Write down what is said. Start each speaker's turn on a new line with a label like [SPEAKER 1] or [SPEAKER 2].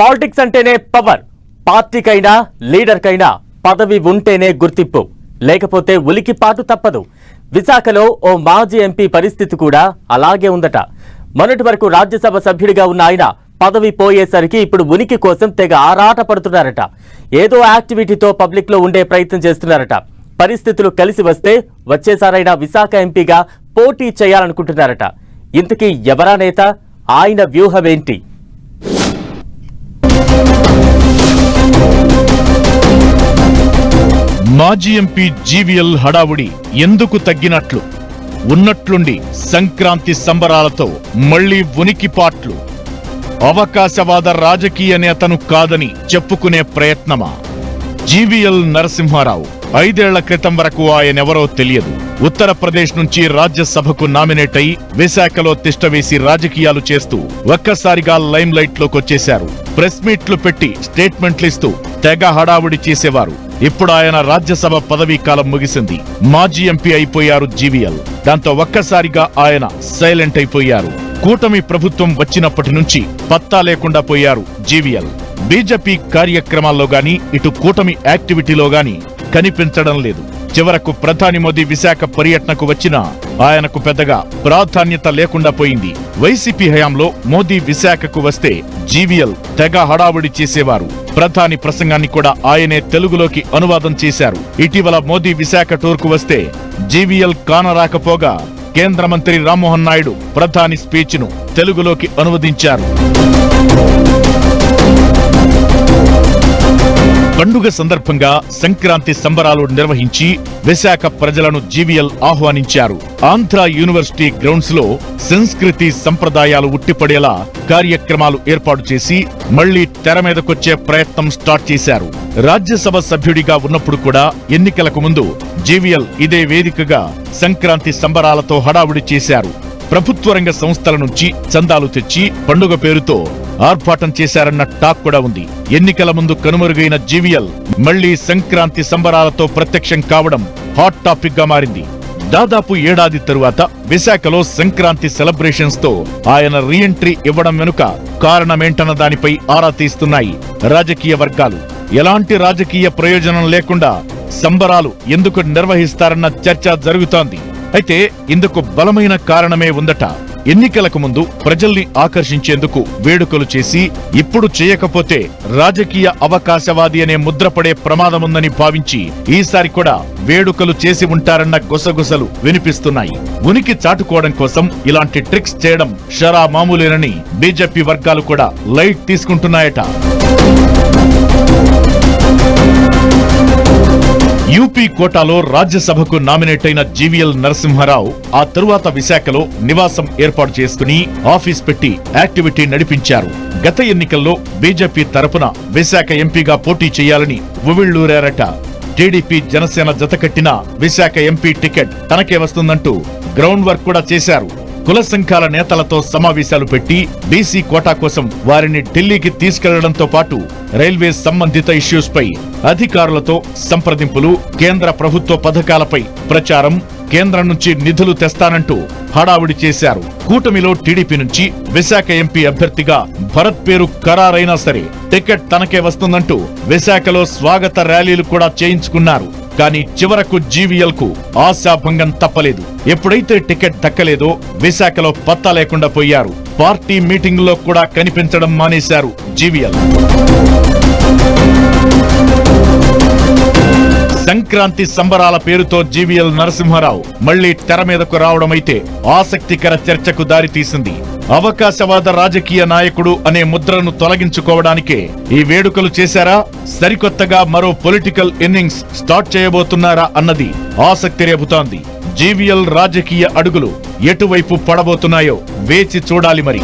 [SPEAKER 1] Politics అంటేనే power. పార్టీకైనా లీడర్కైనా పదవి ఉంటేనే గుర్తింపు. లేకపోతే ఉలికిపాటు తప్పదు. విశాఖలో ఓ మాజీ ఎంపీ పరిస్థితి కూడా అలాగే ఉందట. మొన్నటి వరకు రాజ్యసభ సభ్యుడిగా ఉన్న ఆయన పదవి పోయేసరికి ఇప్పుడు ఉనికి కోసం తెగ ఆరాట పడుతున్నారట ఏదో యాక్టివిటీతో పబ్లిక్లో ఉండే ప్రయత్నం చేస్తున్నారట. పరిస్థితులు కలిసి వస్తే వచ్చేసారైనా విశాఖ ఎంపీగా పోటీ చేయాలనుకుంటున్నారట. ఇంతకీ ఎవరా నేత? ఆయన వ్యూహమేంటి?
[SPEAKER 2] మాజీ ఎంపీ జీవీఎల్ హడావుడి ఎందుకు తగ్గినట్లు? ఉన్నట్లుండి సంక్రాంతి సంబరాలతో మళ్ళీ ఉనికిపాట్లు అవకాశవాద రాజకీయ నేతను కాదని చెప్పుకునే ప్రయత్నమా? జీవీఎల్ నరసింహారావు ఐదేళ్ళ క్రితం వరకు ఆయనెవరో తెలియదు. ఉత్తరప్రదేశ్ నుంచి రాజ్యసభకు నామినేట్ అయి విశాఖలో తిష్టవేసి రాజకీయాలు చేస్తూ ఒక్కసారిగా లైమ్ లైట్ లోకొచ్చేశారు ప్రెస్ మీట్లు పెట్టి స్టేట్మెంట్లిస్తూ తెగ హడావుడి చేసేవారు. ఇప్పుడు ఆయన రాజ్యసభ పదవీ కాలం ముగిసింది. మాజీ ఎంపీ అయిపోయారు జీవీఎల్. దాంతో ఒక్కసారిగా ఆయన సైలెంట్ అయిపోయారు. కూటమి ప్రభుత్వం వచ్చినప్పటి నుంచి పత్తా లేకుండా పోయారు జీవీఎల్. బీజేపీ కార్యక్రమాల్లో గాని ఇటు కూటమి యాక్టివిటీలో గాని కనిపించడం లేదు. చివరకు ప్రధాని మోదీ విశాఖ పర్యటనకు వచ్చినా ఆయనకు పెద్దగా ప్రాధాన్యత లేకుండా పోయింది. వైసీపీ హయాంలో మోదీ విశాఖకు వస్తే జీవీఎల్ తెగ హడావుడి చేసేవారు. ప్రధాని ప్రసంగాన్ని కూడా ఆయనే తెలుగులోకి అనువాదం చేశారు. ఇటీవల మోదీ విశాఖ టూర్కు వస్తే జీవీఎల్ కానరాకపోగా కేంద్ర మంత్రి రామ్మోహన్ నాయుడు ప్రధాని స్పీచ్ను తెలుగులోకి అనువదించారు. పండుగ సందర్భంగా సంక్రాంతి సంబరాలు నిర్వహించి విశాఖ ప్రజలను జీవీఎల్ ఆహ్వానించారు. ఆంధ్ర యూనివర్సిటీ గ్రౌండ్స్లో సంస్కృతి సంప్రదాయాలు ఉట్టిపడేలా కార్యక్రమాలు ఏర్పాటు చేసి మళ్ళీ తెర మీదకొచ్చే ప్రయత్నం స్టార్ట్ చేశారు. రాజ్యసభ సభ్యుడిగా ఉన్నప్పుడు కూడా ఎన్నికలకు ముందు జీవీఎల్ ఇదే వేదికగా సంక్రాంతి సంబరాలతో హడావుడి చేశారు. ప్రభుత్వ రంగ సంస్థల నుంచి చందాలు తెచ్చి పండుగ పేరుతో ఆర్భాటం చేశారన్న టాక్ కూడా ఉంది. ఎన్నికల ముందు కనుమరుగైన జీవీఎల్ మళ్ళీ సంక్రాంతి సంబరాలతో ప్రత్యక్షం కావడం హాట్ టాపిక్గా మారింది. దాదాపు ఏడాది తరువాత విశాఖలో సంక్రాంతి సెలబ్రేషన్స్తో ఆయన రీఎంట్రీ ఇవ్వడం వెనుక కారణమేంటన్న దానిపై ఆరా తీస్తున్నాయి రాజకీయ వర్గాలు. ఎలాంటి రాజకీయ ప్రయోజనం లేకుండా సంబరాలు ఎందుకు నిర్వహిస్తారన్న చర్చ జరుగుతోంది. అయితే ఇందుకు బలమైన కారణమే ఉందట. ఎన్నికలకు ముందు ప్రజల్ని ఆకర్షించేందుకు వేడుకలు చేసి ఇప్పుడు చేయకపోతే రాజకీయ అవకాశవాది అనే ముద్రపడే ప్రమాదముందని భావించి ఈసారి కూడా వేడుకలు చేసి ఉంటారన్న గుసగుసలు వినిపిస్తున్నాయి. ఉనికి చాటుకోవడం కోసం ఇలాంటి ట్రిక్స్ చేయడం షరా మామూలేనని బీజేపీ వర్గాలు కూడా లైట్ తీసుకుంటున్నాయట. యూపీ కోటాలో రాజ్యసభకు నామినేట్ అయిన జీవీఎల్ నరసింహారావు ఆ తరువాత విశాఖలో నివాసం ఏర్పాటు చేసుకుని ఆఫీస్ పెట్టి యాక్టివిటీ నడిపించారు. గత ఎన్నికల్లో బీజేపీ తరపున విశాఖ ఎంపీగా పోటీ చేయాలని ఉవిళ్ళూరారట టీడీపీ జనసేన జతకట్టిన విశాఖ ఎంపీ టికెట్ తనకే వస్తుందంటూ గ్రౌండ్ వర్క్ కూడా చేశారు. కుల సంఘాల నేతలతో సమావేశాలు పెట్టి బీసీ కోటా కోసం వారిని ఢిల్లీకి తీసుకెళ్ళడంతో పాటు రైల్వే సంబంధిత ఇష్యూస్ పై అధికారులతో సంప్రదింపులు కేంద్ర ప్రభుత్వ పథకాలపై ప్రచారం కేంద్రం నుంచి నిధులు తెస్తానంటూ హడావుడి చేశారు. కూటమిలో టీడీపీ నుంచి విశాఖ ఎంపీ అభ్యర్థిగా భరత్ పేరు ఖరారైనా సరే టికెట్ తనకే వస్తుందంటూ విశాఖలో స్వాగత ర్యాలీలు కూడా చేయించుకున్నారు. కానీ చివరకు జీవీఎల్కు ఆశాభంగం తప్పలేదు. ఎప్పుడైతే టికెట్ దక్కలేదో విశాఖలో పత్తా లేకుండా పోయారు. పార్టీ మీటింగుల్లో కూడా కనిపించడం మానేశారు జీవీఎల్ సంక్రాంతి సంబరాల పేరుతో జీవీఎల్ నరసింహారావు మళ్ళీ తెర మీదకు రావడమైతే ఆసక్తికర చర్చకు దారితీసింది. అవకాశవాద రాజకీయ నాయకుడు అనే ముద్రను తొలగించుకోవడానికే ఈ వేడుకలు చేశారా? సరికొత్తగా మరో పొలిటికల్ ఇన్నింగ్స్ స్టార్ట్ చేయబోతున్నారా అన్నది ఆసక్తి రేపుతోంది. జీవీఎల్ రాజకీయ అడుగులు ఎటువైపు పడబోతున్నాయో వేచి చూడాలి మరి.